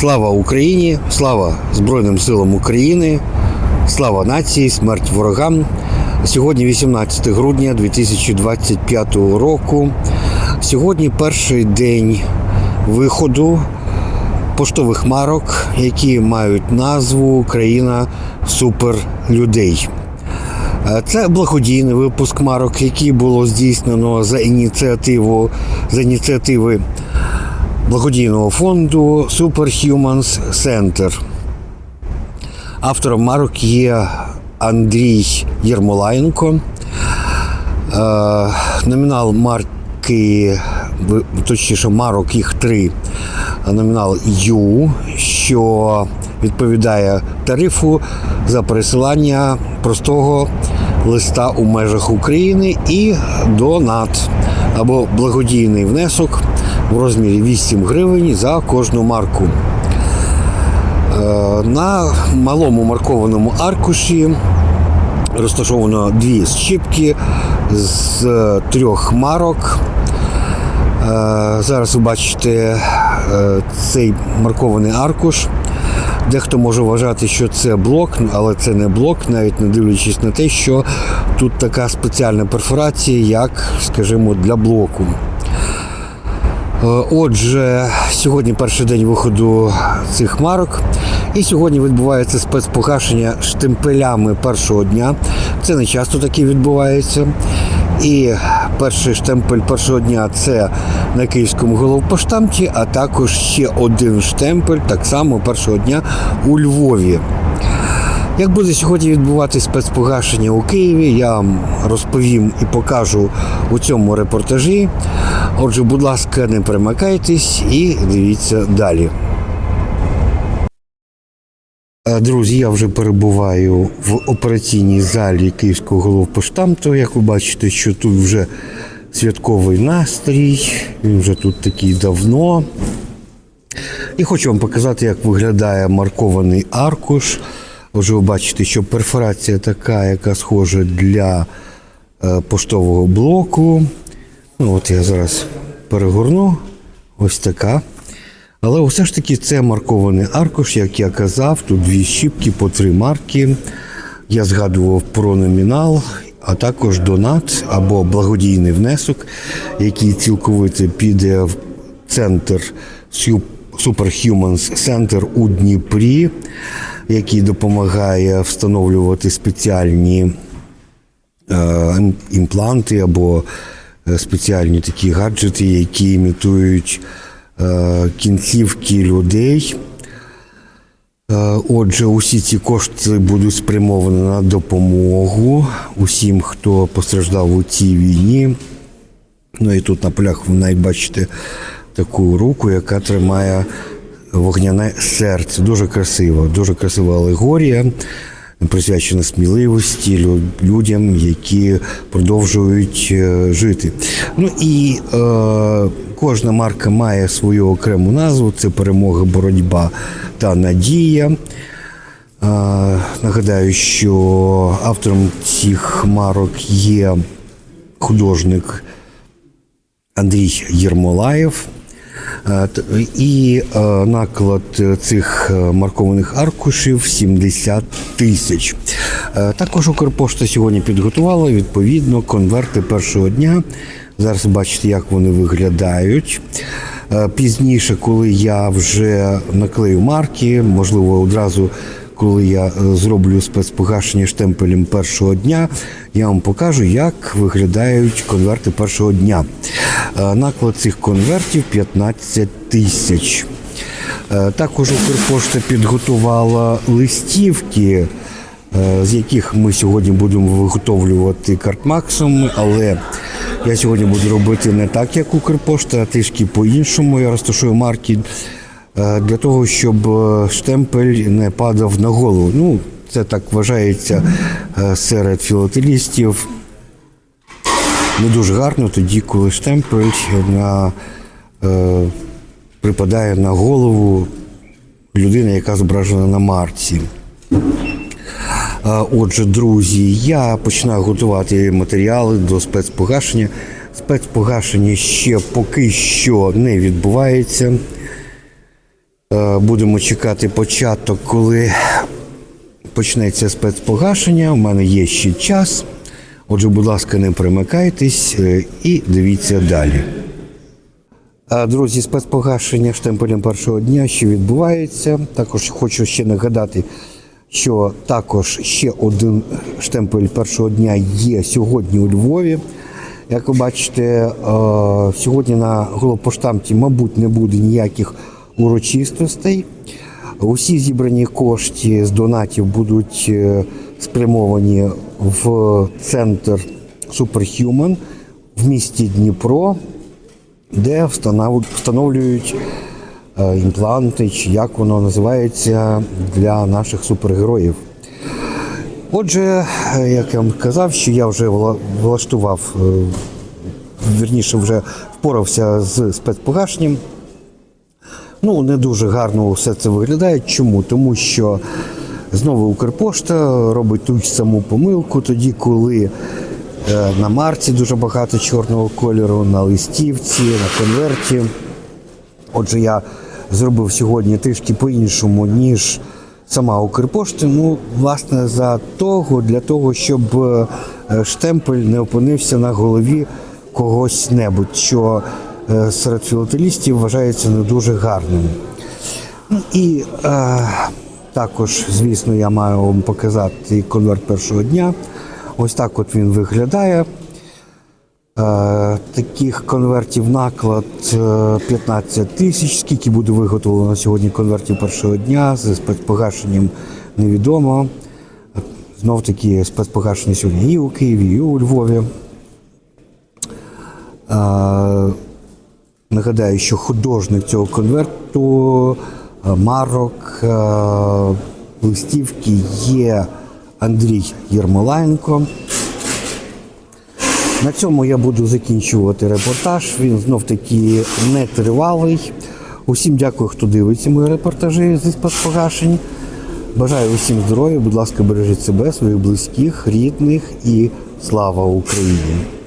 Слава Україні! Слава Збройним силам України! Слава нації! Смерть ворогам! Сьогодні 18 грудня 2025 року. Сьогодні перший день виходу поштових марок, які мають назву Країна суперлюдей. Е, Це благодійний випуск марок, який було здійснено за ініціативу за ініціативи благодійного фонду Superhumans Center. Автором марок є Андрій Єрмолаєнко. Е, Номінал марки, точніше, марок їх три. Номінал Ю, що відповідає тарифу за пересилання простого листа у межах України і донат або благодійний внесок в розмірі 8 гривень за кожну марку. Е, На малому маркованому аркуші розташовано дві щіпки з трьох марок. Е, Зараз ви бачите е, цей маркований аркуш. Дехто може вважати, що це блок, але це не блок, навіть не дивлячись на те, що тут така спеціальна перфорація, як, скажімо, для блоку. Е, Отже, сьогодні перший день виходу цих марок. І сьогодні відбувається спецпогашення штемпелями першого дня. Це не часто таке відбувається. І перший штемпель першого дня це на київському головпоштамті, а також ще один штемпель так само першого дня у Львові. Як буде сьогодні відбуватись спецпогашення у Києві, я вам розповім і покажу у цьому репортажі. Отже, будь ласка, не перемикайтесь і дивіться далі. Е, Друзі, я вже перебуваю в операційній залі Київського головпоштамту. Як ви бачите, що тут вже святковий настрій, він вже тут такий давно. І хочу вам показати, як виглядає маркований аркуш. Вже ви бачите, що перфорація така, яка схожа для е, поштового блоку. Ну, от я зараз перегорну. Ось така. Але все ж таки це маркований аркуш, як я казав, тут дві щіпки по три марки. Я згадував про номінал, а також донат або благодійний внесок, який цілковито піде в центр Superhumans Center у Дніпрі, який допомагає встановлювати спеціальні е, імпланти або спеціальні такі гаджети, які імітують е, кінцівки людей. Е, Отже, усі ці кошти будуть спрямовані на допомогу усім, хто постраждав у цій війні. Ну і тут на полях ви навіть бачите таку руку, яка тримає вогняне серце. Дуже красиво, дуже красива алегорія, присвячена сміливості людям, які продовжують е, жити. Ну і е, кожна марка має свою окрему назву: це перемога, боротьба та надія. Е, Нагадаю, що автором цих марок є художник Андрій Єрмолаєв. Е, І е, наклад цих е, маркованих аркушів 70 тисяч. Також Укрпошта сьогодні підготувала відповідно конверти першого дня. Зараз бачите, як вони виглядають. Пізніше, коли я вже наклею марки, можливо, одразу коли я зроблю спецпогашення штемпелем першого дня, я вам покажу, як виглядають конверти першого дня. Е, Наклад цих конвертів 15 тисяч. Е, Також Укрпошта підготувала листівки, е, з яких ми сьогодні будемо виготовлювати картмаксом, але я сьогодні буду робити не так, як Укрпошта, а трішки по-іншому. Я розташую марки для того, щоб штемпель не падав на голову. Ну, це так вважається серед філателістів. Не дуже гарно тоді, коли штемпель на, е, припадає на голову людини, яка зображена на марці. Отже, друзі, я починаю готувати матеріали до спецпогашення. Спецпогашення ще поки що не відбувається. Е, Будемо чекати початок, коли почнеться спецпогашення. У мене є ще час. Отже, будь ласка, не примикайтесь е, і дивіться далі. Друзі, спецпогашення штемпелем першого дня ще відбувається. Також хочу ще нагадати, що також ще один штемпель першого дня є сьогодні у Львові. Як ви бачите, е, сьогодні на головпоштамті, мабуть, не буде ніяких урочистостей. Усі зібрані кошти з донатів будуть е, спрямовані в центр Superhuman в місті Дніпро де встановлюють е, імпланти, чи як воно називається для наших супергероїв. Отже, е, як я вам казав, що я вже влаштував, вірніше, вже впорався з спецпогашенням. Ну, не дуже гарно все це виглядає. Чому? Тому що знову Укрпошта робить ту саму помилку, тоді, коли е, на марці дуже багато чорного кольору, на листівці, на конверті. Отже, я зробив сьогодні трішки по-іншому, ніж сама Укрпошта. Ну, власне, за того, для того, щоб е, штемпель не опинився на голові когось небудь, що серед філателістів вважається не дуже гарним. Ну і е, також, звісно, я маю вам показати конверт першого дня. Ось так от він виглядає. Е, Таких конвертів наклад е, 15 тисяч. Скільки буде виготовлено сьогодні конвертів першого дня з спецпогашенням невідомо. Знов таки спецпогашення сьогодні і у Києві, і у Львові. Е, Нагадаю, що художник цього конверту, е, марок, е, листівки є Андрій Єрмоленко. На цьому я буду закінчувати репортаж. Він знов таки не тривалий. Усім дякую, хто дивиться мої репортажі зі спецпогашень. Бажаю усім здоров'я, будь ласка, бережіть себе, своїх близьких, рідних і слава Україні!